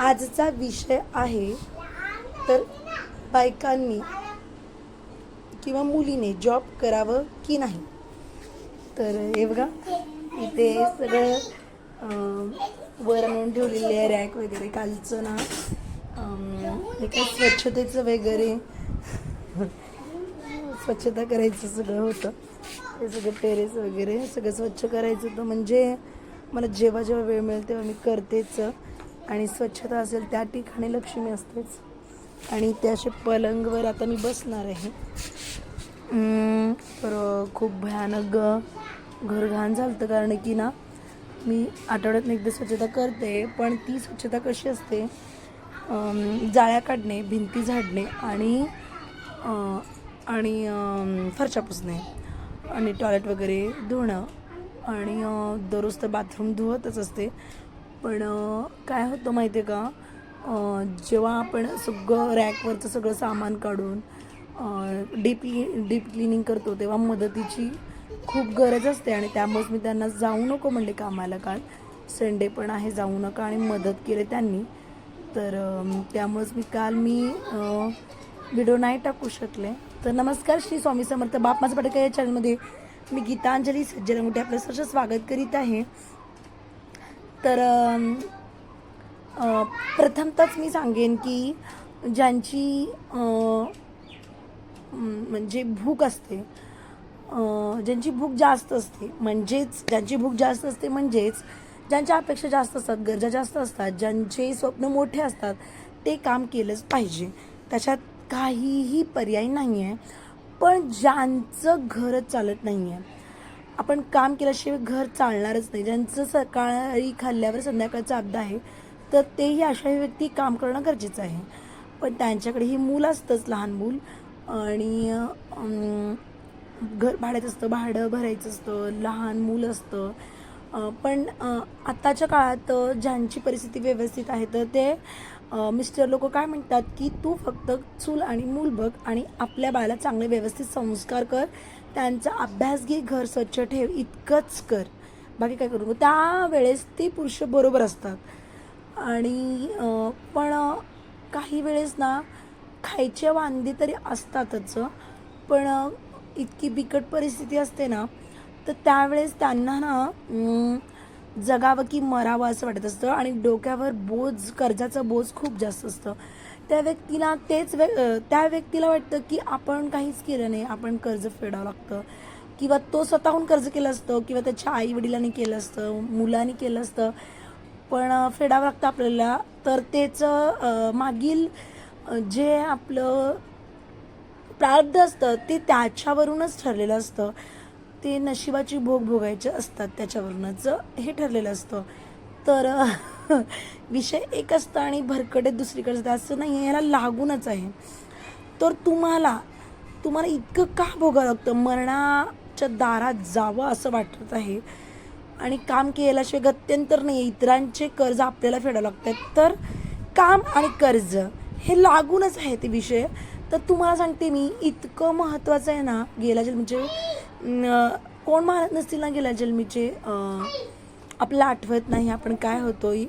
आजचा विषय आहे तर बायकांनी किंवा मुलीने जॉब करावं की नाही? तर हे बघा इथे सगळं वर आणून ठेवलेले आहे रॅक वगैरे कालचं ना हे काय स्वच्छतेचं वगैरे? स्वच्छता करायचं सगळं होतं. ते सगळं टेरेस वगैरे सगळं स्वच्छ करायचं होतं. म्हणजे मला जेव्हा जेव्हा वेळ मिळेल तेव्हा मी करतेच. आणि स्वच्छता असेल त्या ठिकाणी लक्ष्मी असतेच. आणि त्याचे असे पलंगवर आता मी बसणार आहे. तर खूप भयानक घर घाण झालं होतं कारण की ना मी आठवड्यात एकदा स्वच्छता करते पण ती स्वच्छता कशी असते जाळ्या काढणे भिंती झाडणे आणि आणि फरशा पुसणे आणि टॉयलेट वगैरे धुणं आणि दररोज तर बाथरूम धुवतच असते. पण काय होतं माहिती आहे का जेव्हा आपण सगळं रॅकवरचं सगळं सामान काढून डीप डीप क्लिनिंग करतो तेव्हा मदतीची खूप गरज असते आणि त्यामुळेच मी त्यांना जाऊ नको म्हणले कामाला काल. संडे पण आहे जाऊ नका आणि मदत केली त्यांनी. तर त्यामुळेच मी काल मी व्हिडिओ नाही टाकू शकले. तर नमस्कार श्री स्वामी समर्थ बाप माझं पटका या चॅनलमध्ये मी गीतांजली सज्जनमुठे आपलं सहर्ष स्वागत करीत आहे. तर प्रथमतच मी सांगेन की ज्यांची म्हणजे भूक असते ज्यांची भूक जास्त असते म्हणजेच ज्यांची भूक जास्त असते म्हणजेच ज्यांच्या अपेक्षा जास्त असतात गरजा जास्त असतात ज्यांचे स्वप्न मोठे असतात ते काम केलंच पाहिजे. त्याच्यात काहीही पर्याय नाही आहे पण ज्यांचं घरच चालत नाही आहे आपण काम केल्याशिवाय घर चालणारच नाही. ज्यांचं सकाळी खाल्ल्यावर संध्याकाळचा अब्दा आहे तर तेही अशा व्यक्ती काम करणं गरजेचं आहे. पण त्यांच्याकडे ही मूल असतंच लहान मूल. आणि घर भाड्याचं असतं भाडं भरायचं असतं लहान मूल असतं. पण आत्ताच्या काळात ज्यांची परिस्थिती व्यवस्थित आहे तर ते मिस्टर लोक काय म्हणतात की तू फक्त चूल आणि मूल बघ आणि आपल्या बाळाला चांगले व्यवस्थित संस्कार कर. त्यांचा अभ्यास घे घर स्वच्छ ठेव इतकंच कर. बाकी काय करू नको. त्यावेळेस ते पुरुष बरोबर असतात. आणि पण काही वेळेस ना खायचे वांदे तरी असतातच पण इतकी बिकट परिस्थिती असते ना तर त्यावेळेस त्यांना ना जगावं की मरावं असं वाटत असतं. आणि डोक्यावर बोज कर्जाचं बोज खूप जास्त असतं. त्या व्यक्तीला तेच व्य त्या व्यक्तीला वाटतं की आपण काहीच केलं नाही आपण कर्ज फेडावं लागतं. किंवा तो स्वतःहून कर्ज केलं असतं किंवा त्याच्या आई वडिलांनी केलं असतं मुलांनी केलं असतं. पण फेडावं लागतं आपल्याला. तर त्याचं मागील जे आपलं प्रारब्ध असतं ते त्याच्यावरूनच ठरलेलं असतं. ते नशिबाची भोग भोगायचे असतात त्याच्यावरूनच हे ठरलेलं असतं. तर विषय एक असतं आणि भरकटे दुसरीकडे असतं असं नाही आहे याला लागूनच आहे. तर तुम्हाला तुम्हाला इतकं का भोगावं लागतं? मरणाच्या दारात जावं असं वाटत आहे. आणि काम केल्याशिवाय गत्यंतर नाही इतरांचे कर्ज आपल्याला फेडावं लागतात तर काम आणि कर्ज हे लागूनच आहे ते विषय. तर तुम्हाला सांगते मी इतकं महत्त्वाचं आहे ना गेल्या जन्मीचे कोण मानत नसतील ना गेल्या जन्मीचे आपल्याला आठवत नाही आपण काय होतोय.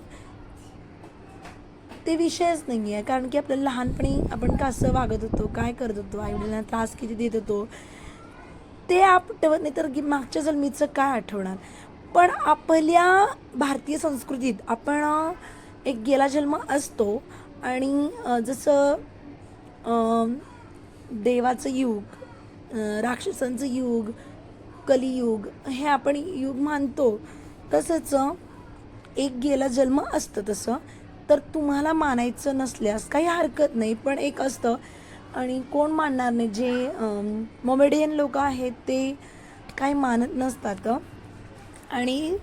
ते विषयच नाही आहे कारण की आपल्याला लहानपणी आपण कसं वागत होतो काय करत होतो आईवडिलांना त्रास किती देत होतो ते आठवत नाही तर की मागच्या जन्मीचं काय आठवणार. पण आपल्या भारतीय संस्कृतीत आपण एक गेला जन्म असतो आणि जसं देवाचं युग राक्षसांचं युग कलियुग हे आपण युग मानतो. तसंच एक गेला जन्म असतं तसं तर तुम्हाला मानायचं नसल्यास काही हरकत नाही पण एक असतं. आणि कोण मानणार नाही जे मोमेडियन लोक आहेत ते काही मानत नसतात. आणि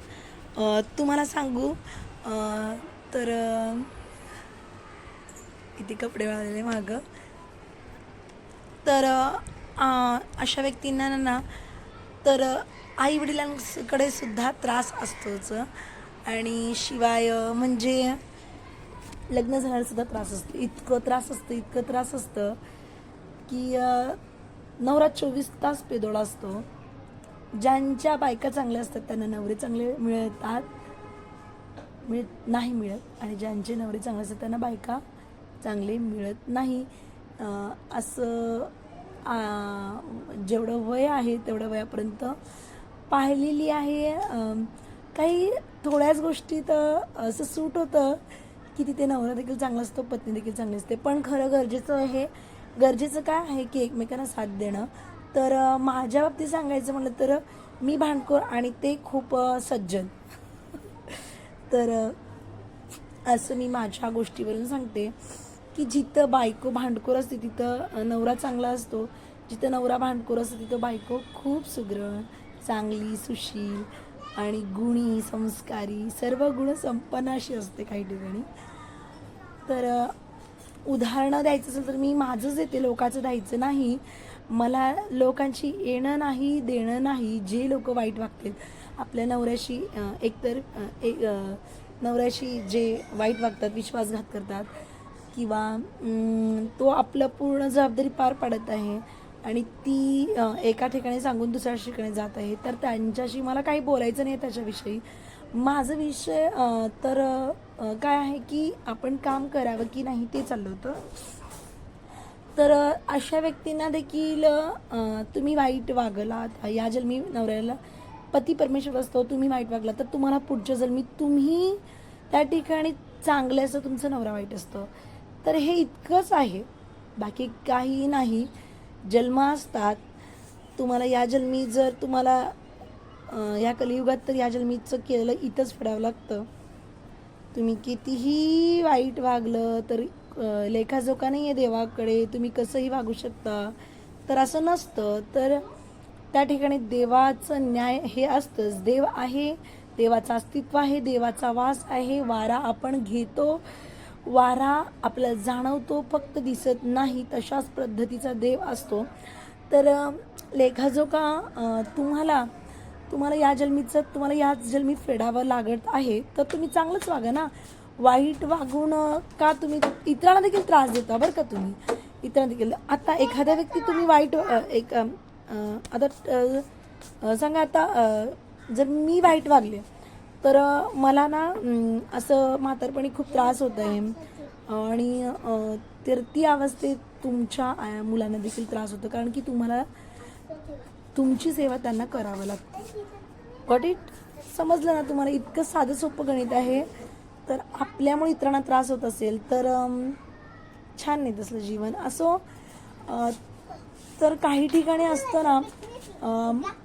तुम्हाला सांगू तर किती कपडे वाळलेले मागं? तर अशा व्यक्तींना ना तर आई वडिलांकडे सुद्धा त्रास असतोच. आणि शिवाय म्हणजे लग्न झाल्याला सुद्धा त्रास असतो. इतकं त्रास असतं इतकं त्रास असतं की नवरा चोवीस तास पेदोळा असतो. ज्यांच्या बायका चांगल्या असतात त्यांना नवरे चांगले मिळतात मिळत नाही मिळत. आणि ज्यांचे नवरे चांगले असतात त्यांना बायका चांगले मिळत नाही. असं जेवढं वय आहे तेवढ्या वयापर्यंत पाहिलेली आहे. काही थोड्याच गोष्टी तर असं सूट होतं की तिथे नवरा देखील चांगला असतो पत्नी देखील चांगली असते. पण खरं गरजेचं आहे गरजेचं काय आहे की एकमेकांना साथ देणं. तर माझ्या बाबतीत सांगायचं म्हटलं तर मी भांडखोर आणि ते खूप सज्जन. तर असं मी माझ्या गोष्टीवरून सांगते की जिथं बायको भांडखोर असते तिथं नवरा चांगला असतो. जिथं नवरा भांडखोर असतो तिथं बायको खूप सुग्रण. चांगली सुशील आणि गुणी संस्कारी सर्व गुण संपन्नाशी असते काही ठिकाणी. तर उदाहरणं द्यायचं असेल तर मी माझंच देते लोकांचं द्यायचं नाही. मला लोकांची येणं नाही देणं नाही जे लोक वाईट वागतील. आपल्या नवऱ्याशी एकतर एक नवऱ्याशी जे वाईट वागतात विश्वासघात करतात किंवा तो आपलं पूर्ण जबाबदारी पार पाडत आहे आणि ती एका ठिकाणी सांगून दुसऱ्या ठिकाणी जात आहे. तर त्यांच्याशी मला काही बोलायचं नाही त्याच्याविषयी. माझं विषय तर काय आहे की आपण काम करावं की नाही ते चाललं होतं. तर अशा व्यक्तींना देखील तुम्ही वाईट वागलात. या जन्मी नवऱ्याला पती परमेश्वर असतो तुम्ही वाईट वागला तर तुम्हाला पुढच्या जन्मी तुम्ही त्या ठिकाणी चांगल्याचं असं तुमचं नवरा वाईट असतं. तर हे इतकंच आहे. बाकी काही नाही. जन्म असतात तुम्हाला या जन्मी जर तुम्हाला ह्या या कलियुगात तर या जन्मीचं केलेलं इथंच फेडावं लागतं. तुम्ही कितीही वाईट वागलं तर लेखाजोखा नाही आहे देवाकडे तुम्ही कसंही वागू शकता. तर असं नसतं. तर त्या ठिकाणी देवाचं न्याय हे असतंच. देव आहे देवाचं अस्तित्व आहे देवाचा वास आहे वारा आपण घेतो. वारा आपला जाणवतो फक्त दिसत नाही तशाच पद्धतीचा देव असतो. तर लेखा जो का तुम्हाला तुम्हाला या जन्मीचं तुम्हाला याच जन्मी फेडावं लागत आहे तर तुम्ही चांगलंच वागा ना. वाईट वागून का तुम्ही इतरांना देखील त्रास देता बरं का तुम्ही? इतरांना देखील. आता एखाद्या व्यक्ती तुम्ही वाईट एक आता सांगा आता जर मी वाईट वागले तर मला ना असं म्हातारपणी खूप त्रास होत आहे आणि तर ती अवस्थेत तुमच्या मुलांना देखील त्रास होतो. कारण की तुम्हाला तुमची सेवा त्यांना करावं लागते. गॉट इट समजलं ना तुम्हाला? इतकं साधं सोपं गणित आहे. तर आपल्यामुळे इतरांना त्रास होत असेल तर छान नाही तसलं जीवन. असो तर काही ठिकाणी असतं ना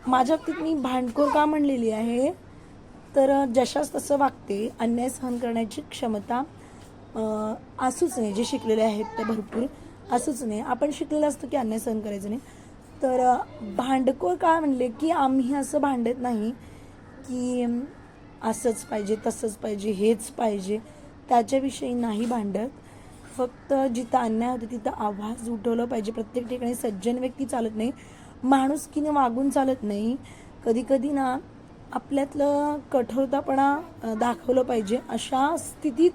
माझ्या बाबतीत मी भांडखोर का म्हणलेली आहे? तर जशास तसं वागते अन्याय सहन करण्याची क्षमता असूच नाही जे शिकलेले आहेत ते भरपूर. असूच नाही आपण शिकलेलं असतो की अन्याय सहन करायचं नाही. तर भांडकोळ काय म्हणले की आम्ही असं भांडत नाही की असंच पाहिजे तसंच पाहिजे हेच पाहिजे. त्याच्याविषयी नाही भांडत. फक्त जिथं अन्याय होतं तिथं आवाज उठवलं पाहिजे. प्रत्येक ठिकाणी सज्जन व्यक्ती चालत नाही. माणुसकीने वागून चालत नाही. कधी कधी ना आपल्यातलं कठोरतापणा दाखवलं पाहिजे. अशा स्थितीत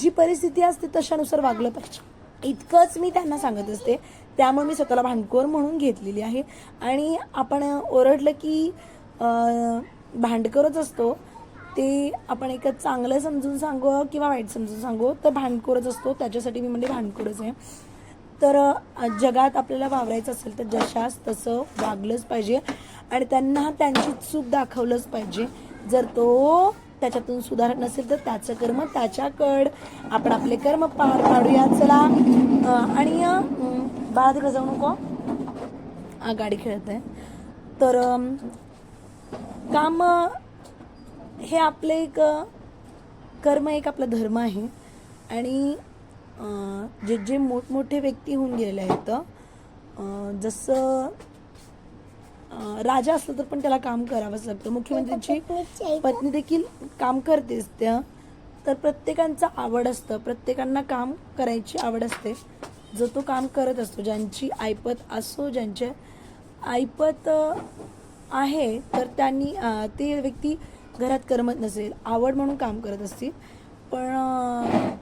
जी परिस्थिती असते तशानुसार वागलं पाहिजे. इतकंच मी त्यांना सांगत असते. त्यामुळे मी स्वतःला भांडखोर म्हणून घेतलेली आहे. आणि आपण ओरडलं की भांडखोरच असतो. ते आपण एक चांगलं समजून सांगू किंवा वाईट समजून सांगू तर भांडखोरच असतो. त्याच्यासाठी मी म्हणजे भांडखोरच आहे. तर जगात आपल्याला वावरायचं असेल तर जशास तसं वागलंच पाहिजे. आणि त्यांना त्यांची चूक दाखवलंच पाहिजे. जर तो त्याच्यातून सुधारत नसेल तर त्याचं कर्म त्याच्याकड. आपण आपले कर्म पार पाडूया. चला. आणि बाळा तिकडे जाऊ नको. आ, गाडी खेळत आहे तर काम हे आपले एक कर्म एक आपला धर्म आहे. आणि जे जे मोठमोठे व्यक्ती होऊन गेलेले आहेत जसं राजा असलं तर पण त्याला काम करावंच लागतं. मुख्यमंत्र्यांची पत्नी देखील काम करतेच त्या. तर प्रत्येकांचं आवड असतं. प्रत्येकांना काम करायची आवड असते. जो तो काम करत असतो ज्यांची ऐपत असो ज्यांच्या ऐपत आहे तर त्यांनी ते व्यक्ती घरात करमत नसेल. आवड म्हणून काम करत असतील. पण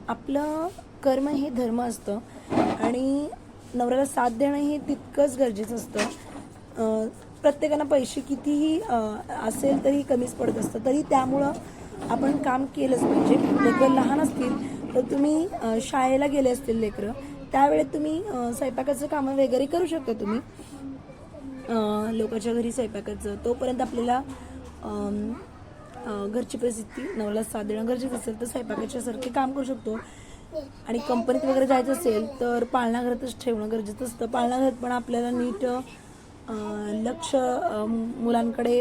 आपलं कर्म हे धर्म असतं. आणि नवऱ्याला साथ देणं हे तितकंच गरजेचं असतं. प्रत्येकानं पैसे कितीही असेल तरी कमीच पडत असतं तरी त्यामुळं आपण काम केलंच पाहिजे. लेकरं लहान असतील तर तुम्ही शाळेला गेले असतील लेकरं त्यावेळेत तुम्ही स्वयंपाकाचं कामं वगैरे करू शकता तुम्ही. लोकांच्या घरी स्वयंपाकाचं. तोपर्यंत आपल्याला घरची परिस्थिती नवला साथ देणं गरजेचं असेल तर स्वयंपाकाच्या सारखे काम करू शकतो. आणि कंपनीत वगैरे जायचं असेल तर पाळणाघरातच ठेवणं गरजेचं असतं. पाळणाघरात पण आपल्याला नीट लक्ष मुलांकडे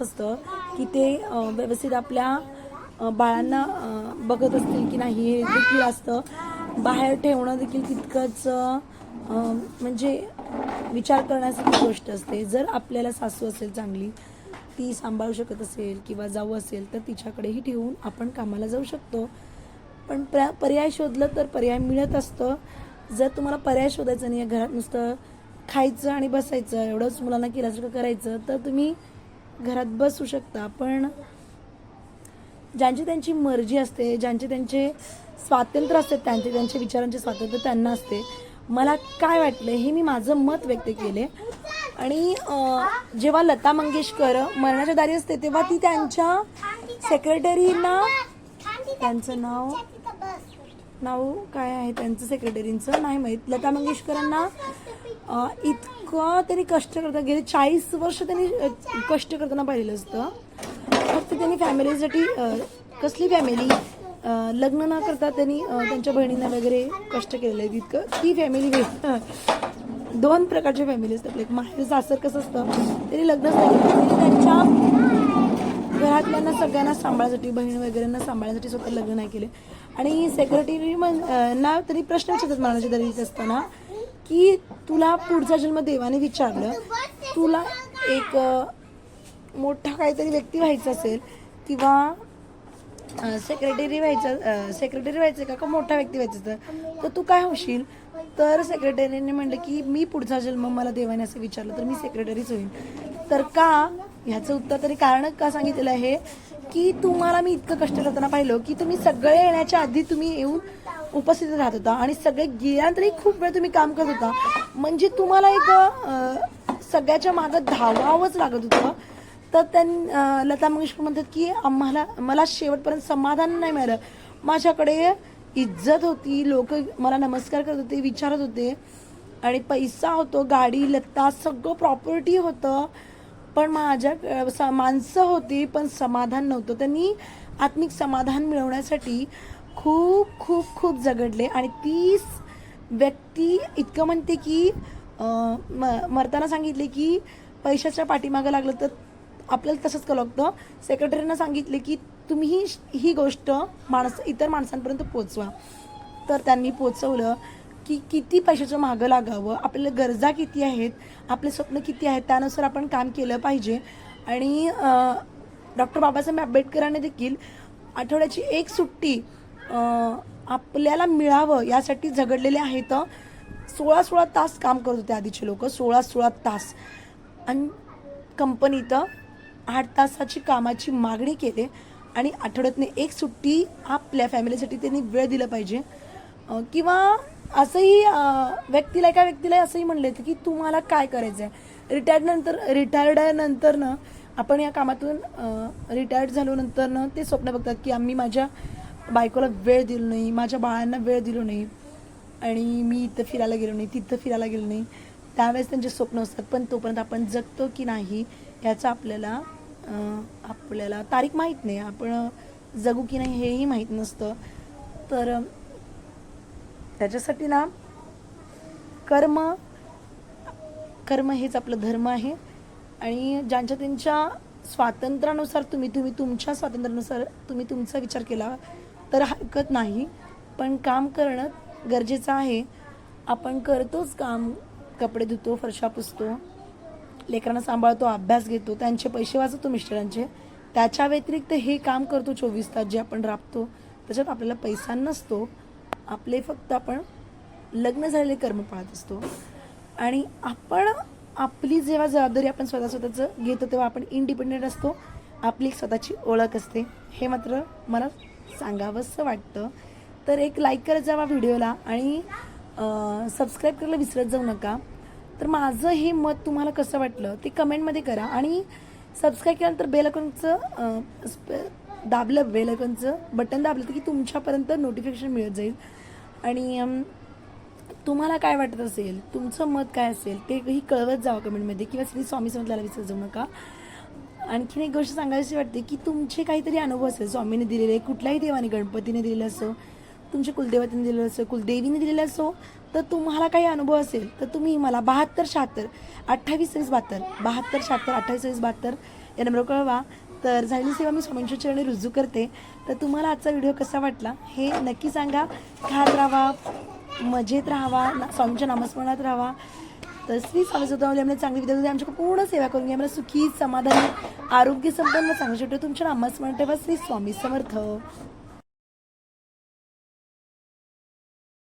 असतं की ते व्यवस्थित आपल्या बाळांना बघत असतील की नाही हे देखील असतं. बाहेर ठेवणं देखील तितकंच म्हणजे विचार करण्यासारखी गोष्ट असते. जर आपल्याला सासू असेल चांगली ती सांभाळू शकत असेल किंवा जाऊ असेल तर तिच्याकडेही ठेवून आपण कामाला जाऊ शकतो. पण प्र पर्याय शोधलं तर पर्याय मिळत असतं. जर तुम्हाला पर्याय शोधायचं नाही घरात नुसतं खायचं आणि बसायचं एवढंच मुलांना केल्यासारखं करायचं तर तुम्ही घरात बसू शकता. पण ज्यांची त्यांची मर्जी असते ज्यांचे त्यांचे स्वातंत्र्य असते त्यांचे त्यांच्या विचारांचे स्वातंत्र्य त्यांना असते. मला काय वाटलं हे मी माझं मत व्यक्त केले. आणि जेव्हा लता मंगेशकर मरणाच्या दारी असते तेव्हा ती त्यांच्या सेक्रेटरीना त्यांचं नाव नाव काय आहे त्यांचं सेक्रेटरींचं नाही माहीत. लता मंगेशकरांना इतकं त्यांनी कष्ट करतात. गेले चाळीस वर्ष त्यांनी कष्ट करताना पाहिलेलं असतं. फक्त त्यांनी फॅमिलीसाठी कसली फॅमिली लग्न न करता त्यांनी त्यांच्या बहिणींना वगैरे कष्ट केलेलं आहे तितकं. ती फॅमिली दोन प्रकारची फॅमिली असतात. आपल्या एक माहेर सासर कसं असतं त्यांनी लग्न त्यांच्या घरातल्यांना सगळ्यांना सांभाळण्यासाठी बहीण वगैरेंना सांभाळण्यासाठी स्वतः लग्न नाही केले. आणि सेक्रेटरी ना तरी प्रश्न विचारतात मनाच्या दरीत असताना. की तुला पुढचा जन्म देवाने विचारलं तुला एक मोठा काहीतरी व्यक्ती व्हायचा असेल किंवा सेक्रेटरी व्हायचं सेक्रेटरी व्हायचं का का मोठा व्यक्ती व्हायचं तर तर तू काय होशील? तर सेक्रेटरीने म्हणलं की मी पुढचा जन्म मला देवाने असं विचारलं तर मी सेक्रेटरीच होईल तर का? ह्याचं उत्तर तरी कारण का सांगितलेलं आहे? की तुम्हाला मी इतकं कष्ट करताना पाहिलं की तुम्ही सगळे येण्याच्या आधी तुम्ही येऊन उपस्थित राहत होता आणि सगळे गेल्यानंतरही खूप वेळ तुम्ही काम करत होता. म्हणजे तुम्हाला एक सगळ्याच्या मागं धावावंच लागत होतं. तर त्यां लता मंगेशकर म्हणतात की आम्हाला मला शेवटपर्यंत समाधान नाही मिळालं. माझ्याकडे इज्जत होती लोक मला नमस्कार करत होते विचारत होते. आणि पैसा होतो गाडी लत्ता सगळं प्रॉपर्टी होतं. पण माझ्या स- माणसं होती पण समाधान नव्हतं. त्यांनी आत्मिक समाधान मिळवण्यासाठी खूप खूप खूप झगडले. आणि तीच व्यक्ती इतकं म्हणते की म- मरताना सांगितले की पैशाच्या पाठीमागं लागलं तर आपल्याला तसंच करावं लागतं सेक्रेटरीनं सांगितले की तुम्ही ही ही गोष्ट माणसं इतर माणसांपर्यंत पोचवा. तर त्यांनी पोचवलं की किती पैशाचं मागं लागावं आपल्याला गरजा किती आहेत आपले स्वप्न किती आहेत त्यानुसार आपण काम केलं पाहिजे. आणि डॉक्टर बाबासाहेब आंबेडकरांनी देखील आठवड्याची एक सुट्टी आपल्याला मिळावं यासाठी झगडलेले आहेत. सोळा सोळा तास काम करत होते आधीचे लोक. सोळा सोळा तास. आणि कंपनीत आठ तासाची कामाची मागणी केली आणि आठवड्यातने एक सुट्टी आपल्या फॅमिलीसाठी त्यांनी वेळ दिला पाहिजे. किंवा असंही व्यक्तीला एका व्यक्तीला असंही म्हणलं म्हणले की तुम्हाला काय करायचं आहे रिटायर्डनंतर रिटायर्डनंतर ना आपण या कामातून रिटायर्ड झाल्यानंतर ते स्वप्न बघतात की आम्ही माझ्या बायकोला वेळ दिलो नाही माझ्या बाळांना वेळ दिलो नाही आणि मी इथं फिरायला गेलो नाही तिथं फिरायला गेलो नाही. त्यावेळेस त्यांचे स्वप्न असतात पण तोपर्यंत आपण जगतो की नाही याचा आपल्याला आपल्याला तारीख माहीत नाही. आपण जगू की नाही हेही माहीत नसतं. तर त्याच्यासाठी ना कर्म कर्म हेच आपलं धर्म आहे. आणि ज्यांच्या त्यांच्या स्वातंत्र्यानुसार तुम्ही तुम्ही तुमच्या स्वातंत्र्यानुसार तुम्ही तुमचा विचार केला तर हरकत नाही. पण काम करणं गरजेचं आहे. आपण करतोच काम. कपडे धुतो फरशा पुसतो. लेकरांना सांभाळतो अभ्यास घेतो. त्यांचे पैसे वाचवतो मिस्टरांचे. त्याच्या व्यतिरिक्त हे काम करतो चोवीस तास जे आपण राबतो. त्याच्यात आपल्याला पैसा नसतो. आपले फक्त आपण लग्न झालेले कर्म पाळत असतो. आणि आपण आपली जेव्हा जबाबदारी आपण स्वतः स्वतःचं घेतो तेव्हा आपण इंडिपेंडेंट असतो. आपली एक स्वतःची ओळख असते. हे मात्र मला सांगावंसं वाटतं. तर एक लाईक करत जावा व्हिडिओला आणि सबस्क्राईब करायला विसरत जाऊ नका. तर माझं हे मत तुम्हाला कसं वाटलं ते कमेंटमध्ये करा आणि सबस्क्राईब केल्यानंतर बेलकॉनचं दाबलं बेलकॉनचं बटन दाबलं तर की तुमच्यापर्यंत नोटिफिकेशन मिळत जाईल. आणि तुम्हाला काय वाटत असेल तुमचं मत काय असेल ते ही कळवत जावं कमेंटमध्ये किंवा श्री स्वामी समजल्याला विसरत जाऊ नका. आणखीन एक गोष्ट सांगायची वाटते की तुमचे काहीतरी अनुभव असेल स्वामीने दिलेले कुठल्याही देवाने गणपतीने दिलेलं असो तुमच्या कुलदेवतेने दिलेलं असो कुलदेवीने दिलेलं असो तर तुम्हाला काही अनुभव असेल तर तुम्ही मला बहात्तर शहात्तर अठ्ठावीस सव्वीस बहात्तर बहात्तर शहात्तर अठ्ठावीस सव्वीस बहात्तर या नंबरवर कळवा. तर झालेली सेवा मी स्वामींच्या चरणी रुजू करते. तर तुम्हाला आजचा व्हिडिओ कसा वाटला हे नक्की सांगा. खात राहावा मजेत राहावा ना- स्वामींच्या नामस्मरणात राहावा. तर श्री स्वामी स्वतःमध्ये आम्हाला चांगली विद्यार्थी आमच्या पूर्ण सेवा करून घ्या. आम्हाला सुखी समाधानी आरोग्य संपन्न सांगू शकतो तुमच्या नामस्मरण ठेवा. श्री स्वामी समर्थ.